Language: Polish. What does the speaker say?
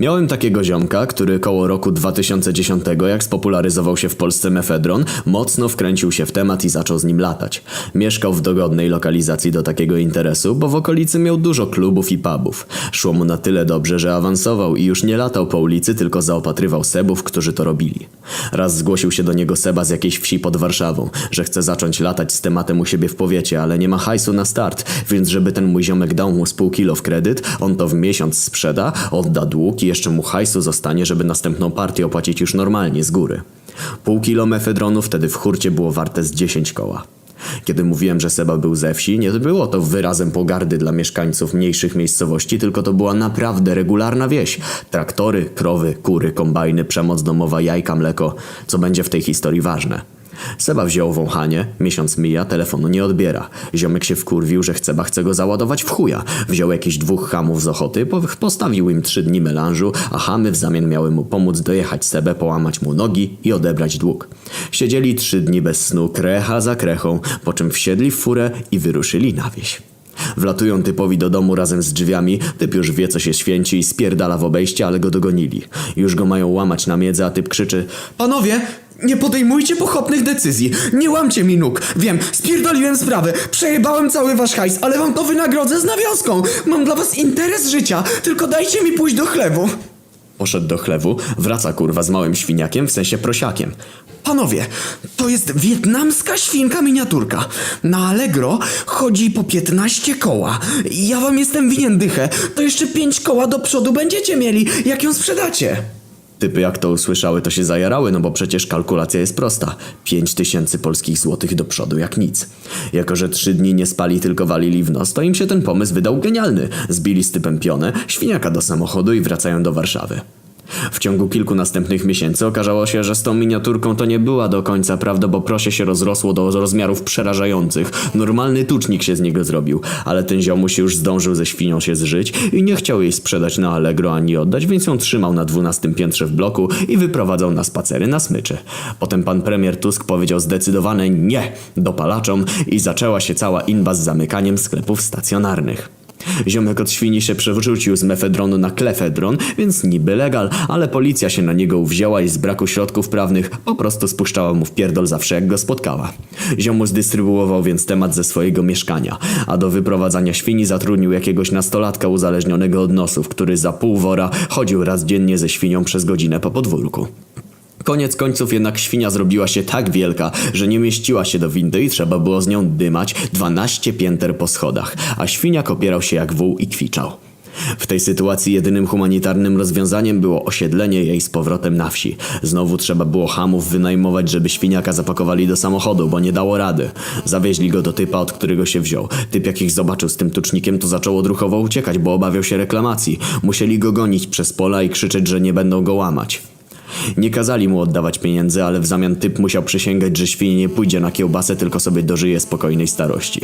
Miałem takiego ziomka, który koło roku 2010, jak spopularyzował się w Polsce mefedron, mocno wkręcił się w temat i zaczął z nim latać. Mieszkał w dogodnej lokalizacji do takiego interesu, bo w okolicy miał dużo klubów i pubów. Szło mu na tyle dobrze, że awansował i już nie latał po ulicy, tylko zaopatrywał sebów, którzy to robili. Raz zgłosił się do niego seba z jakiejś wsi pod Warszawą, że chce zacząć latać z tematem u siebie w powiecie, ale nie ma hajsu na start, więc żeby ten mój ziomek dał mu z pół kilo w kredyt, on to w miesiąc sprzeda, odda dług jeszcze mu hajsu zostanie, żeby następną partię opłacić już normalnie z góry. Pół kilo mefedronu wtedy w hurcie było warte z 10 koła. Kiedy mówiłem, że Seba był ze wsi, nie było to wyrazem pogardy dla mieszkańców mniejszych miejscowości, tylko to była naprawdę regularna wieś. Traktory, krowy, kury, kombajny, przemoc domowa, jajka, mleko, co będzie w tej historii ważne. Seba wziął wąchanie, miesiąc mija, telefonu nie odbiera. Ziomek się wkurwił, że chce, chce go załadować w chuja. Wziął jakiś dwóch hamów z ochoty, po- postawił im trzy dni melanżu, a hamy w zamian miały mu pomóc dojechać Sebę, połamać mu nogi i odebrać dług. Siedzieli trzy dni bez snu, krecha za krechą, po czym wsiedli w furę i wyruszyli na wieś. Wlatują typowi do domu razem z drzwiami, typ już wie co się święci i spierdala w obejście, ale go dogonili. Już go mają łamać na miedzy, a typ krzyczy Panowie, nie podejmujcie pochopnych decyzji. Nie łamcie mi nóg. Wiem, spierdoliłem sprawę, przejebałem cały wasz hajs, ale wam to wynagrodzę z nawiązką. Mam dla was interes życia, tylko dajcie mi pójść do chlewu. Poszedł do chlewu, wraca kurwa z małym świniakiem, w sensie prosiakiem. Panowie, to jest wietnamska świnka miniaturka. Na Allegro chodzi po 15 koła. Ja wam jestem winien dychę. To jeszcze 5 koła do przodu będziecie mieli, jak ją sprzedacie. Typy jak to usłyszały, to się zajarały, no bo przecież kalkulacja jest prosta. 5 tysięcy polskich złotych do przodu jak nic. Jako, że trzy dni nie spali, tylko walili w nos, to im się ten pomysł wydał genialny. Zbili z typem pionę, świniaka do samochodu i wracają do Warszawy. W ciągu kilku następnych miesięcy okazało się, że z tą miniaturką to nie była do końca prawda, bo prosie się rozrosło do rozmiarów przerażających. Normalny tucznik się z niego zrobił, ale ten ziomuś już zdążył ze świnią się zżyć i nie chciał jej sprzedać na Allegro ani oddać, więc ją trzymał na dwunastym piętrze w bloku i wyprowadzał na spacery na smyczy. Potem pan premier Tusk powiedział zdecydowane nie dopalaczom i zaczęła się cała inba z zamykaniem sklepów stacjonarnych. Ziomek od świni się przewrócił z mefedronu na klefedron, więc niby legal, ale policja się na niego uwzięła i z braku środków prawnych po prostu spuszczała mu w pierdol zawsze jak go spotkała. Ziomu zdystrybuował więc temat ze swojego mieszkania, a do wyprowadzania świni zatrudnił jakiegoś nastolatka uzależnionego od nosów, który za pół wora chodził raz dziennie ze świnią przez godzinę po podwórku. Koniec końców jednak świnia zrobiła się tak wielka, że nie mieściła się do windy i trzeba było z nią dymać 12 pięter po schodach, a świniak opierał się jak wół i kwiczał. W tej sytuacji jedynym humanitarnym rozwiązaniem było osiedlenie jej z powrotem na wsi. Znowu trzeba było hamów wynajmować, żeby świniaka zapakowali do samochodu, bo nie dało rady. Zawieźli go do typa, od którego się wziął. Typ jak ich zobaczył z tym tucznikiem, to zaczął odruchowo uciekać, bo obawiał się reklamacji. Musieli go gonić przez pola i krzyczeć, że nie będą go łamać. Nie kazali mu oddawać pieniędzy, ale w zamian typ musiał przysięgać, że świnie nie pójdzie na kiełbasę, tylko sobie dożyje spokojnej starości.